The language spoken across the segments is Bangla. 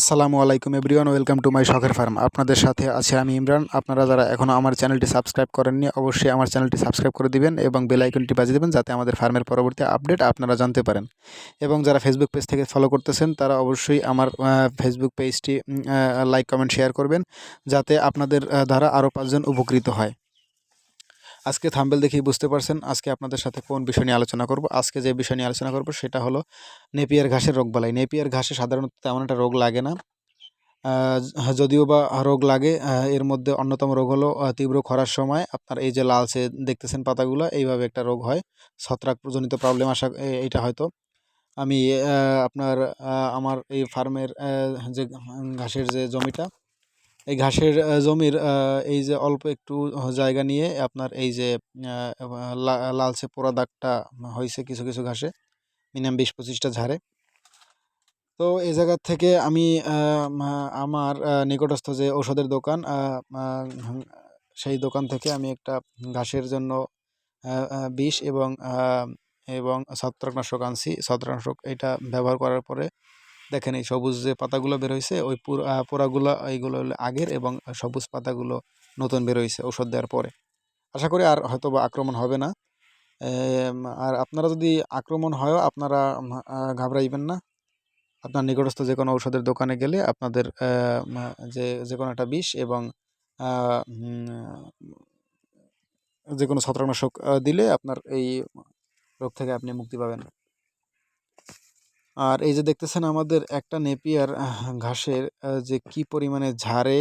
আসসালামু আলাইকুম এভরিওয়ান, ওয়েলকাম টু মাই শখের ফার্ম। আপনাদের সাথে আছে আমি ইমরান। আপনারা যারা এখনও আমার চ্যানেলটি সাবস্ক্রাইব করেননি, অবশ্যই আমার চ্যানেলটি সাবস্ক্রাইব করে দিবেন এবং বেল আইকনটি বাজিয়ে দেবেন যাতে আমাদের ফার্মের পরবর্তী আপডেট আপনারা জানতে পারেন। এবং যারা ফেসবুক পেজ থেকে ফলো করতেছেন, তারা অবশ্যই আমার ফেসবুক পেজটি লাইক কমেন্ট শেয়ার করবেন, যাতে আপনাদের দ্বারা আরও পাঁচজন উপকৃত হয়। আজকে থাম্বেল দেখেই বুঝতে পারছেন আজকে আপনাদের সাথে কোন বিষয় নিয়ে আলোচনা করব। আজকে যে বিষয় নিয়ে আলোচনা করব সেটা হলো নেপিয়ার ঘাসের রোগবালাই। নেপিয়ার ঘাসে সাধারণত তেমন একটা রোগ লাগে না। যদিও বা রোগ লাগে এর মধ্যে অন্যতম রোগ হলো তীব্র খরার সময়। আপনার এই যে লালচে দেখতেছেন পাতাগুলো, এইভাবে একটা রোগ হয়। ছত্রাক জনিত প্রবলেম আসা, এ- এইটা হয়তো। আমি আপনার আমার এই ফার্মের যে ঘাসের যে জমিটা এই ঘাসের জমির এই যে অল্প একটু জায়গা নিয়ে আপনার এই যে লালচে পোড়া দাগটা হয়েছে কিছু কিছু ঘাসে, মিনিমাম বিশ পঁচিশটা ঝাড়ে। তো এই জায়গার থেকে আমি আমার নিকটস্থ যে ওষুধের দোকান সেই দোকান থেকে আমি একটা ঘাসের জন্য বিষ এবং এবং ছত্রাকনাশক আনছি। ছত্রাকনাশক এটা ব্যবহার করার পরে দেখেন এই সবুজ যে পাতাগুলো বের হয়েছে ওই পোড়াগুলো, এইগুলো আগের এবং সবুজ পাতাগুলো নতুন বের হয়েছে ওষুধ দেওয়ার পরে। আশা করি আর হয়তো বা আক্রমণ হবে না। আর আপনারা যদি আক্রমণ হয়ও আপনারা ঘাবড়াইবেন না। আপনার নিকটস্থ যে কোনো ঔষধের দোকানে গেলে আপনাদের যে যে কোনো একটা বিষ এবং যে কোনো ছত্রাকনাশক দিলে আপনার এই রোগ থেকে আপনি মুক্তি পাবেন। আর এই যে দেখতেছেন আমাদের একটা নেপিয়ার ঘাসের যে কি পরিমাণে ঝাড়ে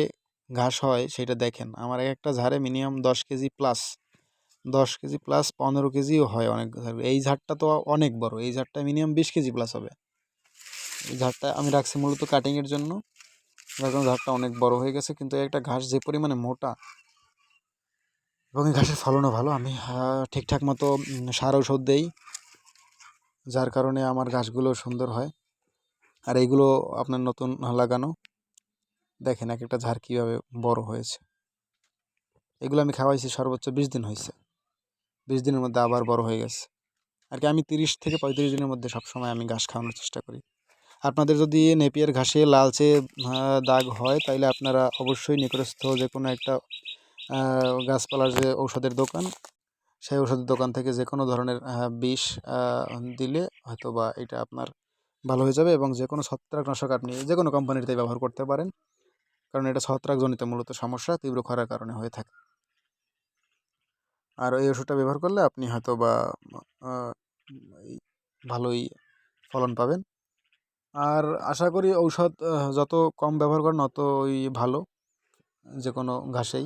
ঘাস হয় সেটা দেখেন। আমার এক একটা ঝাড়ে মিনিমাম দশ কেজি প্লাস দশ কেজি প্লাস পনেরো কেজিও হয় অনেক এই ঝাড়টা তো অনেক বড়, এই ঝাড়টা মিনিমাম বিশ কেজি প্লাস হবে। এই ঝাড়টা আমি রাখছি মূলত কাটিংয়ের জন্য। যার ঝাড়টা অনেক বড় হয়ে গেছে, কিন্তু একটা ঘাস যে পরিমাণে মোটা এবং এই ঘাসের ফলনও ভালো, আমি ঠিকঠাক মতো সার ঔষধ দেই। যার কারণে আমার গাছগুলো সুন্দর হয়। আর এইগুলো আপনার নতুন লাগানো। দেখেন এক একটা ঝাড় কীভাবে বড় হয়েছে। এগুলো আমি খাওয়াইছি সর্বোচ্চ বিশ দিন হয়েছে বিশ দিনের মধ্যে আবার বড় হয়ে গেছে। আর কি আমি তিরিশ থেকে পঁয়ত্রিশ দিনের মধ্যে সবসময় আমি ঘাস খাওয়ানোর চেষ্টা করি। আপনাদের যদি নেপিয়ার ঘাসে লালচে দাগ হয়, তাইলে আপনারা অবশ্যই নিকটস্থ যে কোনো একটা গাছপালার যে ঔষধের দোকান সেই ওষুধের দোকান থেকে যে কোনো ধরনের বিষ দিলে হয়তো বা এটা আপনার ভালো হয়ে যাবে এবং যে কোনো ছত্রাকনাশক আপনি যে কোনো কোম্পানিতে ব্যবহার করতে পারেন। কারণ এটা ছত্রাকজনিত মূলত সমস্যা, তীব্র খরার কারণে হয়ে থাকে। আর এই ওষুধটা ব্যবহার করলে আপনি হয়তো বা ভালোই ফলন পাবেন। আর আশা করি ঔষধ যত কম ব্যবহার করেন, অতই ভালো। যে কোনো ঘাসেই।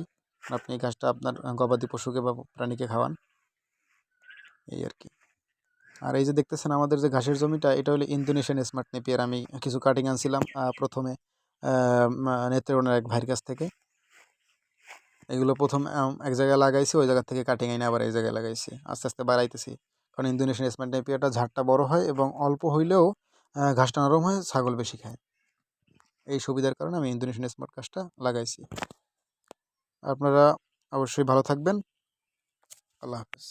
আপনি এই ঘাসটা আপনার গবাদি পশুকে বা প্রাণীকে খাওয়ান। এই আর কি। আর এই যে দেখতেছেন আমাদের যে ঘাসের জমিটা, এটা হলো ইন্দোনেশিয়ান স্মার্ট নেপিয়ার। আমি কিছু কাটিং আনছিলাম প্রথমে নেত্রকোনার এক ভাইয়ের কাছ থেকে। এগুলো প্রথম এক জায়গায় লাগাইছি, ওই জায়গা থেকে কাটিং আইনে আবার এই জায়গায় লাগাইছি। আস্তে আস্তে বাড়াইতেছি। কারণ ইন্দোনেশিয়ান স্মার্ট নেপিয়ারটা ঝাড়টা বড় হয় এবং অল্প হইলেও ঘাসটা নরম হয়, ছাগল বেশি খায়। এই সুবিধার কারণে আমি ইন্দোনেশিয়ান স্মার্ট ঘাসটা লাগাইছি। আপনারা অবশ্যই ভালো থাকবেন। আল্লাহ হাফিজ।